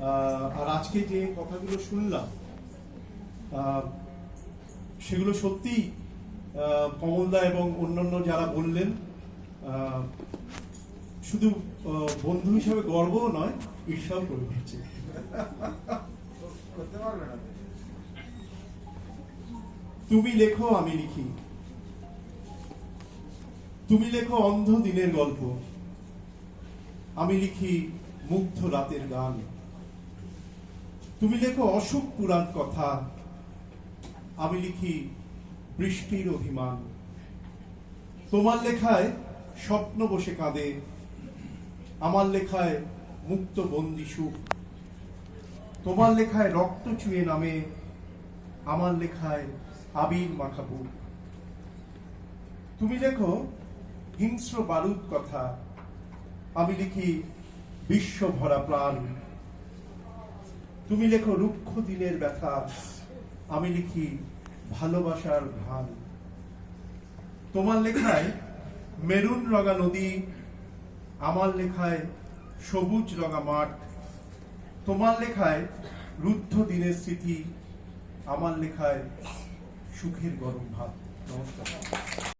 আহ, আর আজকে যে কথাগুলো শুনলাম আহ, সেগুলো সত্যি কমলদা এবং অন্যান্য যারা বললেন আহ, শুধু বন্ধু হিসাবে গর্বও নয় ঈর্ষাও করে দিচ্ছে তুমি লেখো আমি লিখি। তুমি লেখো অন্ধ দিনের গল্প। আমি লিখি মুগ্ধ রাতের গান। তুমি লেখো অসুখ পুরাণ কথা। আমি লিখি বৃষ্টির অভিমান। তোমার লেখায় স্বপ্ন বসে কাঁদে। আমার লেখায় মুক্ত বন্দি সুখ। তোমার লেখায় রক্ত চুয়ে নামে। আমার লেখায় আবির মাখা বুক। তুমি লেখো হিংস্র বারুদ কথা। আমি লিখি বিশ্ব ভরা প্রাণ। তুমি লেখো রুক্ষ দিনের ব্যথা, আমি লিখি ভালোবাসার ঘ্রাণ তোমার লেখায় মেরুন রঙা নদী, আমার লেখায় সবুজ রঙা মাঠ। তোমার লেখায় রুদ্ধ দিনের স্মৃতি, আমার লেখায় সুখের গরম ভাত। নমস্কার।